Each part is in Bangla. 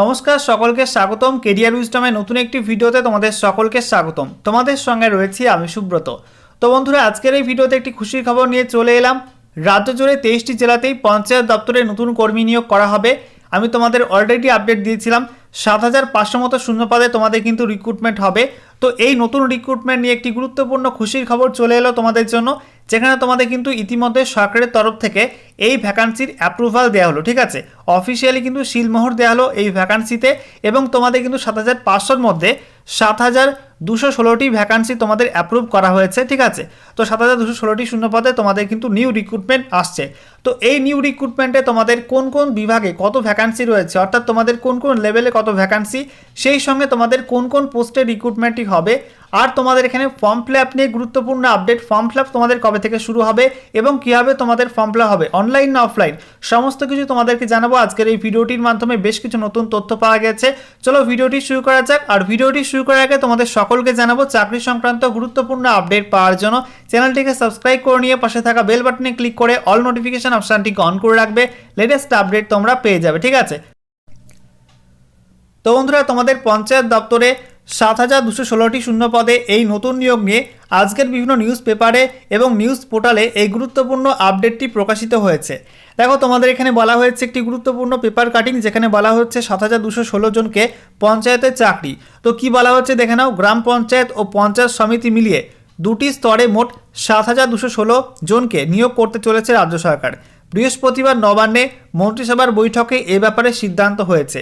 নমস্কার, সকলকে স্বাগতম। কেরিয়ার উইস্টমের নতুন একটি ভিডিওতে তোমাদের সকলকে স্বাগতম। তোমাদের সঙ্গে রয়েছি আমি সুব্রত। তো বন্ধুরা, আজকের এই ভিডিওতে একটি খুশির খবর নিয়ে চলে এলাম। রাজ্য জুড়ে তেইশটি জেলাতেই পঞ্চায়েত দপ্তরে নতুন কর্মী নিয়োগ করা হবে। আমি তোমাদের অলরেডি আপডেট দিয়েছিলাম। সাত হাজার পাঁচশো মতো শূন্য পদে তোমাদের কিন্তু রিক্রুটমেন্ট হবে। তো এই নতুন রিক্রুটমেন্ট নিয়ে একটি গুরুত্বপূর্ণ খুশির খবর চলে এলো তোমাদের জন্য। যেখানে তোমাদের কিন্তু ইতিমধ্যে সরকারের তরফ থেকে এই ভ্যাকান্সির অ্যাপ্রুভাল দেওয়া হলো, ঠিক আছে? অফিসিয়ালি কিন্তু শিলমোহর দেওয়া হলো এই ভ্যাকান্সিতে এবং তোমাদের কিন্তু সাত হাজার পাঁচশোর মধ্যে সাত হাজার দুশো ষোলোটি ভ্যাকান্সি তোমাদের অ্যাপ্রুভ করা হয়েছে, ঠিক আছে? তো সাত হাজার দুশো ষোলোটি শূন্যপদে তোমাদের কিন্তু নিউ রিক্রুটমেন্ট আসছে। তো এই নিউ রিক্রুটমেন্টে তোমাদের কোন কোন বিভাগে কত ভ্যাকান্সি রয়েছে? অর্থাৎ তোমাদের কোন কোন লেভেলে কত ভ্যাকান্সি সেই সঙ্গে তোমাদের কোন কোন পোস্টে রিক্রুটমেন্টটি হবে? আর তোমাদের এখানে ফর্ম ফিল আপ নিয়ে গুরুত্বপূর্ণ আপডেট ফর্ম ফিল আপ তোমাদের কবে থেকে শুরু হবে? এবং কীভাবে তোমাদের ফর্ম ফিল হবে? অনলাইন না অফলাইন সমস্ত কিছু তোমাদেরকে জানাব। আজকের এই ভিডিওটির মাধ্যমে বেশ কিছু নতুন তথ্য পাওয়া গেছে। চলো ভিডিওটি শুরু করা যাক। আর ভিডিওটি শুরু করার আগে তোমাদের সকলকে জানাব, চাকরি সংক্রান্ত গুরুত্বপূর্ণ আপডেট পাওয়ার জন্য। চ্যানেলটিকে সাবস্ক্রাইব করে নিয়ে পাশে থাকা বেল বাটনে ক্লিক করে অল নোটিফিকেশন অপশানটিকে অন করে রাখবে লেটেস্ট আপডেট তোমরা পেয়ে যাবে, ঠিক আছে? তো বন্ধুরা, তোমাদের পঞ্চায়েত দপ্তরে সাত হাজার দুশো ষোলোটি শূন্য পদে এই নতুন নিয়োগ নিয়ে আজকের বিভিন্ন নিউজ পেপারে এবং নিউজ পোর্টালে এই গুরুত্বপূর্ণ আপডেটটি প্রকাশিত হয়েছে। দেখো, তোমাদের এখানে বলা হয়েছে একটি গুরুত্বপূর্ণ পেপার কাটিং, যেখানে বলা হচ্ছে সাত হাজার দুশো ষোলো জনকে পঞ্চায়েতের চাকরি। তো কি বলা হচ্ছে দেখে নাও, গ্রাম পঞ্চায়েত ও পঞ্চায়েত সমিতি মিলিয়ে দুটি স্তরে মোট সাত হাজার দুশো ষোলো জনকে নিয়োগ করতে চলেছে রাজ্য সরকার। বৃহস্পতিবার নবান্নে মন্ত্রিসভার বৈঠকে এ ব্যাপারে সিদ্ধান্ত হয়েছে।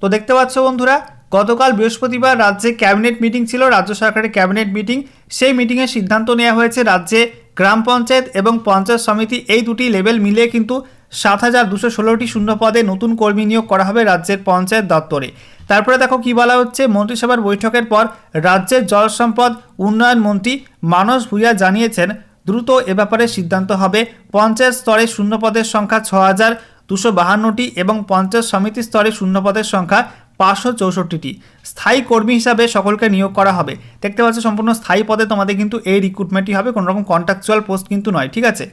তো দেখতে পাচ্ছ বন্ধুরা, গতকাল বৃহস্পতিবার রাজ্যে ক্যাবিনেট মিটিং ছিল, রাজ্য সরকারের ক্যাবিনেট মিটিং। সেই মিটিংয়ে সিদ্ধান্ত নেওয়া হয়েছে, রাজ্যে গ্রাম পঞ্চায়েত এবং পঞ্চায়েত সমিতি এই দুটি লেভেল মিলিয়ে কিন্তু সাত হাজার দুশো ষোলোটি শূন্য পদে নতুন কর্মী নিয়োগ করা হবে রাজ্যের পঞ্চায়েত দপ্তরে। তারপরে দেখো কি বলা হচ্ছে? মন্ত্রিসভার বৈঠকের পর রাজ্যের জল সম্পদ উন্নয়ন মন্ত্রী মানস ভূঁইয়া জানিয়েছেন, দ্রুত এ ব্যাপারে সিদ্ধান্ত হবে। পঞ্চায়েত স্তরে শূন্য পদের সংখ্যা ছ হাজার দুশো বাহান্নটি এবং পঞ্চায়েত সমিতি স্তরে শূন্য পদের সংখ্যা পাঁচশো চৌষট্টিটি। স্থায়ী কর্মী হিসাবে সকলকে নিয়োগ করা হবে। দেখতে পাচ্ছ, সম্পূর্ণ স্থায়ী পদে তোমাদের কিন্তু এই রিক্রুটমেন্টই হবে। কোনো রকম কন্ট্রাকচুয়াল পোস্ট কিন্তু নয়, ঠিক আছে?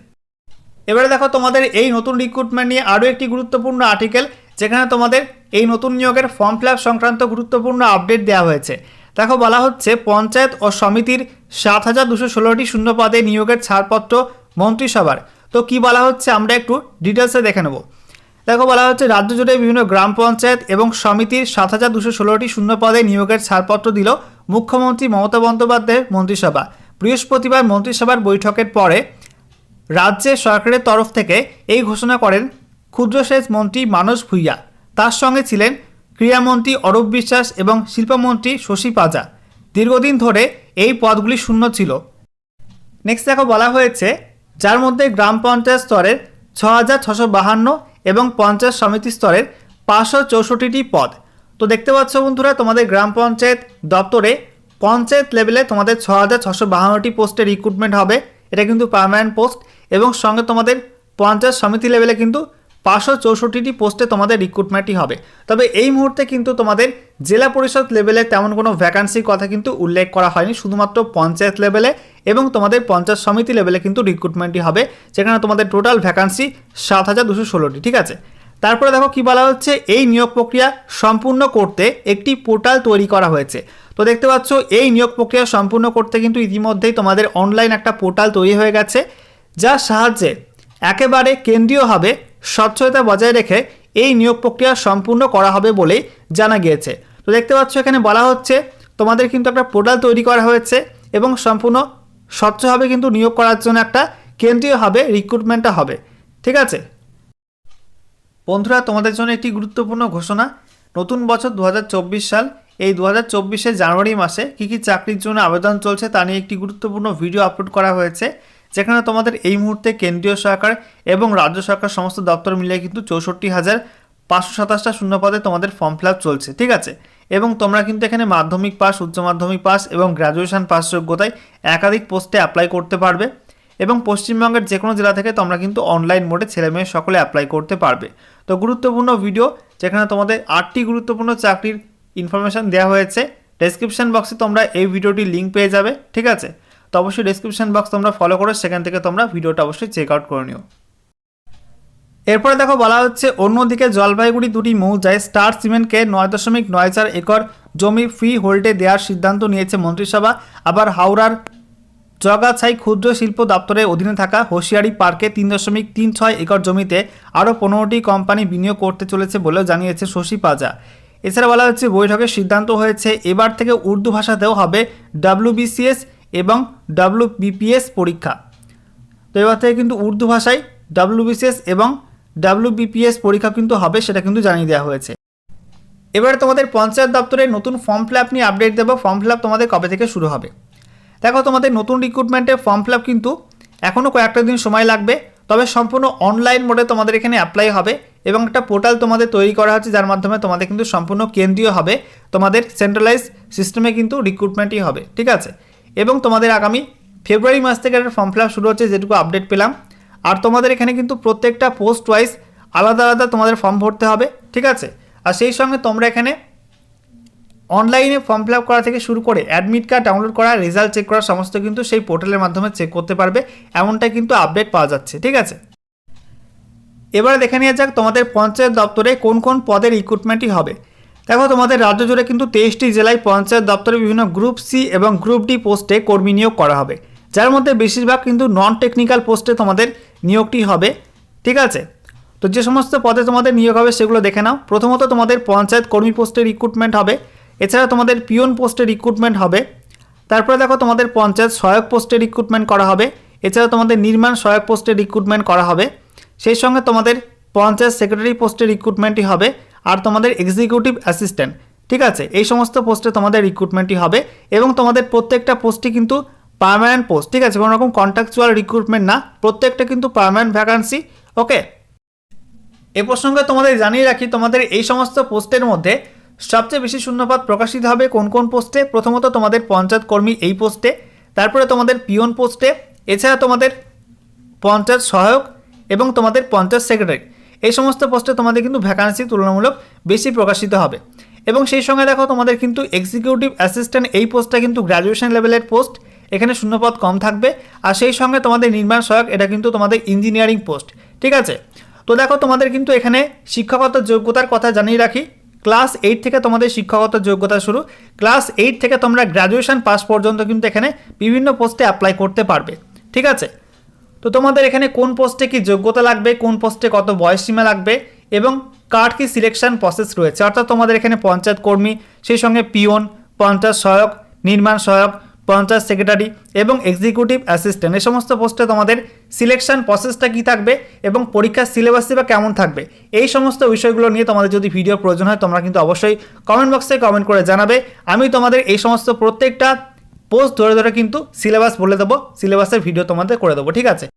এবারে দেখো তোমাদের এই নতুন রিক্রুটমেন্ট নিয়ে আরও একটি গুরুত্বপূর্ণ আর্টিকেল যেখানে তোমাদের এই নতুন নিয়োগের ফর্ম ফিল সংক্রান্ত গুরুত্বপূর্ণ আপডেট দেওয়া হয়েছে। দেখো বলা হচ্ছে, পঞ্চায়েত ও সমিতির সাত হাজার দুশো ষোলোটি শূন্য পদে নিয়োগের ছাড়পত্র মন্ত্রিসভার। তো কি বলা হচ্ছে আমরা একটু ডিটেলসে দেখে নেব। দেখো বলা হচ্ছে, রাজ্য জুড়ে বিভিন্ন গ্রাম পঞ্চায়েত এবং সমিতির সাত হাজার দুশো ষোলোটি শূন্য পদে নিয়োগের ছাড়পত্র দিল মুখ্যমন্ত্রী মমতা বন্দ্যোপাধ্যায়ের মন্ত্রিসভা। বৃহস্পতিবার মন্ত্রিসভার বৈঠকের পরে রাজ্যের সরকারের তরফ থেকে এই ঘোষণা করেন ক্ষুদ্রসেচ মন্ত্রী মানস ভূঁইয়া। তার সঙ্গে ছিলেন ক্রীড়ামন্ত্রী অরূপ বিশ্বাস এবং শিল্পমন্ত্রী শশী পাজা। দীর্ঘদিন ধরে এই পদগুলি শূন্য ছিল। নেক্সট দেখো বলা হয়েছে, যার মধ্যে গ্রাম পঞ্চায়েত স্তরের ছ হাজার ছশো বাহান্ন এবং পঞ্চায়েত সমিতি স্তরের পাঁচশো চৌষট্টিটি পদ। তো দেখতে পাচ্ছ বন্ধুরা, তোমাদের গ্রাম পঞ্চায়েত দপ্তরে পঞ্চায়েত লেভেলে তোমাদের ছ হাজার ছশো বাহান্নটি পোস্টে রিক্রুটমেন্ট হবে। এটা কিন্তু পার্মানেন্ট পোস্ট এবং সঙ্গে তোমাদের পঞ্চায়েত সমিতি লেভেলে কিন্তু পাঁচশো চৌষট্টিটি পোস্টে তোমাদের রিক্রুটমেন্টই হবে। তবে এই মুহূর্তে কিন্তু তোমাদের জেলা পরিষদ লেভেলে তেমন কোনো ভ্যাকান্সির কথা কিন্তু উল্লেখ করা হয়নি, শুধুমাত্র পঞ্চায়েত লেভেলে এবং তোমাদের পঞ্চায়েত সমিতি লেভেলে কিন্তু রিক্রুটমেন্টই হবে, যেখানে তোমাদের টোটাল ভ্যাকান্সি সাত হাজার দুশো ষোলোটি, ঠিক আছে? তারপরে দেখো কি বলা হচ্ছে, এই নিয়োগ প্রক্রিয়া সম্পূর্ণ করতে একটি পোর্টাল তৈরি করা হয়েছে। তো দেখতে পাচ্ছ, এই নিয়োগ প্রক্রিয়া সম্পূর্ণ করতে কিন্তু ইতিমধ্যেই তোমাদের অনলাইন একটা পোর্টাল তৈরি হয়ে গেছে। যার সাহায্যে একেবারে কেন্দ্রীয়ভাবে স্বচ্ছতা বজায় রেখে এই নিয়োগ প্রক্রিয়া সম্পূর্ণ করা হবে বলেই জানা গিয়েছে। তো দেখতে পাচ্ছ এখানে বলা হচ্ছে, তোমাদের কিন্তু একটা পোর্টাল তৈরি করা হয়েছে এবং সম্পূর্ণ স্বচ্ছভাবে কিন্তু নিয়োগ করার জন্য একটা কেন্দ্রীয়ভাবে রিক্রুটমেন্টটা হবে। ঠিক আছে? বন্ধুরা, তোমাদের জন্য একটি গুরুত্বপূর্ণ ঘোষণা। নতুন বছর দু হাজার চব্বিশ সাল, এই দু হাজার জানুয়ারি মাসে কী কী চাকরির জন্য আবেদন চলছে তা নিয়ে একটি গুরুত্বপূর্ণ ভিডিও আপলোড করা হয়েছে। যেখানে তোমাদের এই মুহূর্তে কেন্দ্রীয় সরকার এবং রাজ্য সরকার সমস্ত দপ্তর মিলিয়ে কিন্তু চৌষট্টি হাজার পাঁচশো সাতাশটা শূন্য পদে তোমাদের ফর্ম ফিল চলছে, ঠিক আছে? এবং তোমরা কিন্তু এখানে মাধ্যমিক পাস, উচ্চ মাধ্যমিক পাস এবং গ্র্যাজুয়েশন পাস যোগ্যতায় একাধিক পোস্টে অ্যাপ্লাই করতে পারবে এবং পশ্চিমবঙ্গের যে কোনো জেলা থেকে তোমরা কিন্তু অনলাইন মোডে ছেলে মেয়ে সকলে অ্যাপ্লাই করতে পারবে। তো গুরুত্বপূর্ণ ভিডিও যেখানে তোমাদের আটটি গুরুত্বপূর্ণ চাকরির ইনফরমেশান দেওয়া হয়েছে ডেসক্রিপশন বক্সে তোমরা এই ভিডিওটির লিঙ্ক পেয়ে যাবে, ঠিক আছে? তো অবশ্যই ডেসক্রিপশন বক্স তোমরা ফলো করো, সেখান থেকে তোমরা ভিডিওটা অবশ্যই চেক আউট করে নিও। এরপরে দেখো বলা হচ্ছে, অন্যদিকে জলপাইগুড়ি দুটি মৌজায় স্টার সিমেন্টকে নয় দশমিক নয় চার একর জমি ফ্রি হোল্ডে দেওয়ার সিদ্ধান্ত নিয়েছে মন্ত্রিসভা। আবার হাওড়ার জগাছাই ক্ষুদ্র শিল্প দপ্তরের অধীনে থাকা হোশিয়ারি পার্কে তিন দশমিক তিন ছয় একর জমিতে আরও পনেরোটি কোম্পানি বিনিয়োগ করতে চলেছে বলেও জানিয়েছে শশী পাজা। এছাড়া বলা হচ্ছে, বৈঠকের সিদ্ধান্ত হয়েছে, এবার থেকে উর্দু ভাষাতেও হবে ডাব্লিউবিসিএস এবং ডাব্লিউবিপিএস পরীক্ষা। তো এবার থেকে কিন্তু উর্দু ভাষায় ডাব্লিউবিসিএস এবং ডাব্লিউবিপিএস পরীক্ষা কিন্তু হবে সেটা কিন্তু জানিয়ে দেওয়া হয়েছে। এবারে তোমাদের পঞ্চায়েত দপ্তরের নতুন ফর্ম ফিল নিয়ে আপডেট দেবো। ফর্ম ফিল তোমাদের কবে থেকে শুরু হবে? দেখো, তোমাদের নতুন রিক্রুটমেন্টের ফর্ম ফিল কিন্তু এখনও কয়েকটা দিন সময় লাগবে। তবে সম্পূর্ণ অনলাইন মোডে তোমাদের এখানে অ্যাপ্লাই হবে এবং একটা পোর্টাল তোমাদের তৈরি করা হচ্ছে, যার মাধ্যমে তোমাদের কিন্তু সম্পূর্ণ কেন্দ্রীয় হবে। তোমাদের সেন্ট্রালাইজ সিস্টেমে কিন্তু রিক্রুটমেন্টই হবে, ঠিক আছে? এবং তোমাদের আগামী ফেব্রুয়ারি মাস থেকে একটা ফর্ম ফিল শুরু হচ্ছে, যেটুকু আপডেট পেলাম। আর তোমাদের এখানে কিন্তু প্রত্যেকটা পোস্ট ওয়াইজ আলাদা আলাদা তোমাদের ফর্ম ভরতে হবে, ঠিক আছে? আর সেই সঙ্গে তোমরা এখানে অনলাইনে ফর্ম ফিল করা থেকে শুরু করে অ্যাডমিট কার্ড ডাউনলোড করা রেজাল্ট চেক করা, সমস্ত কিন্তু সেই পোর্টালের মাধ্যমে চেক করতে পারবে। এমনটাই কিন্তু আপডেট পাওয়া যাচ্ছে, ঠিক আছে? এবারে দেখে নেওয়া যাক তোমাদের পঞ্চায়েত দপ্তরে কোন কোন পদের রিক্রুটমেন্টই হবে। দেখো, তোমাদের রাজ্য জুড়ে কিন্তু তেইশটি জেলায় পঞ্চায়েত দপ্তরে বিভিন্ন গ্রুপ সি এবং গ্রুপ ডি পোস্টে কর্মী নিয়োগ করা হবে। যার মধ্যে বেশিরভাগ কিন্তু নন টেকনিক্যাল পোস্টে তোমাদের নিয়োগটি হবে। ঠিক আছে? তো যে সমস্ত পদে তোমাদের নিয়োগ হবে, সেগুলো দেখে নাও। প্রথমত তোমাদের পঞ্চায়েত কর্মী পোস্টে রিক্রুটমেন্ট হবে। এছাড়া তোমাদের পিওন পোস্টে রিক্রুটমেন্ট হবে। তারপরে দেখো, তোমাদের পঞ্চায়েত সহায়ক পোস্টে রিক্রুটমেন্ট করা হবে। এছাড়া তোমাদের নির্মাণ সহায়ক পোস্টে রিক্রুটমেন্ট করা হবে। সেই সঙ্গে তোমাদের পঞ্চায়েত সেক্রেটারি পোস্টে রিক্রুটমেন্টই হবে। আর তোমাদের এক্সিকিউটিভ অ্যাসিস্ট্যান্ট ঠিক আছে? এই সমস্ত পোস্টে তোমাদের রিক্রুটমেন্টই হবে এবং তোমাদের প্রত্যেকটা পোস্টই কিন্তু পার্মানেন্ট পোস্ট ঠিক আছে? কোনো রকম কন্ট্রাকচুয়াল রিক্রুটমেন্ট না, প্রত্যেকটা কিন্তু পার্মানেন্ট ভ্যাকান্সি ওকে এ প্রসঙ্গে তোমাদের জানিয়ে রাখি, তোমাদের এই সমস্ত পোস্টের মধ্যে সবচেয়ে বেশি শূন্যপাত প্রকাশিত হবে কোন কোন পোস্টে প্রথমত তোমাদের পঞ্চায়েত কর্মী এই পোস্টে তারপরে তোমাদের পিওন পোস্টে এছাড়া তোমাদের পঞ্চায়েত সহায়ক এবং তোমাদের পঞ্চায়েত সেক্রেটারি এই সমস্ত পোস্টে তোমাদের কিন্তু ভ্যাকান্সি তুলনামূলক বেশি প্রকাশিত হবে। এবং সেই সঙ্গে দেখো তোমাদের কিন্তু এক্সিকিউটিভ অ্যাসিস্ট্যান্ট এই পোস্টটা কিন্তু গ্র্যাজুয়েশন লেভেলের পোস্ট এখানে শূন্যপদ কম থাকবে। আর সেই সঙ্গে তোমাদের নির্মাণ সহায়ক, এটা কিন্তু তোমাদের ইঞ্জিনিয়ারিং পোস্ট ঠিক আছে? তো দেখো তোমাদের কিন্তু এখানে শিক্ষাগত যোগ্যতার কথা জানিয়ে রাখি। ক্লাস এইট থেকে তোমাদের শিক্ষাগত যোগ্যতা শুরু। ক্লাস এইট থেকে তোমরা গ্র্যাজুয়েশন পাস পর্যন্ত কিন্তু এখানে বিভিন্ন পোস্টে অ্যাপ্লাই করতে পারবে, ঠিক আছে? তো তোমাদের এখানে কোন পোস্টে কি যোগ্যতা লাগবে, কোন পোস্টে কত বয়স সীমা লাগবে এবং কার কি সিলেকশন প্রসেস রয়েছে? অর্থাৎ তোমাদের এখানে পঞ্চায়েত কর্মী, সেই সঙ্গে পিওন, পঞ্চায়েত সহায়ক, নির্মাণ সহায়ক, পঞ্চায়েত সেক্রেটারি এবং এক্সিকিউটিভ অ্যাসিস্ট্যান্ট এই সমস্ত পোস্টে তোমাদের সিলেকশন প্রসেসটা কী থাকবে এবং পরীক্ষার সিলেবাসই বা কেমন থাকবে? এই সমস্ত বিষয়গুলো নিয়ে তোমাদের যদি ভিডিও প্রয়োজন হয়, তোমরা কিন্তু অবশ্যই কমেন্ট বক্সে কমেন্ট করে জানাবে। আমি তোমাদের এই সমস্ত প্রত্যেকটা পোস্ট ধরে ধরে কিন্তু সিলেবাস বলে দেবো। সিলেবাসের ভিডিও তোমাদের করে দেবো, ঠিক আছে?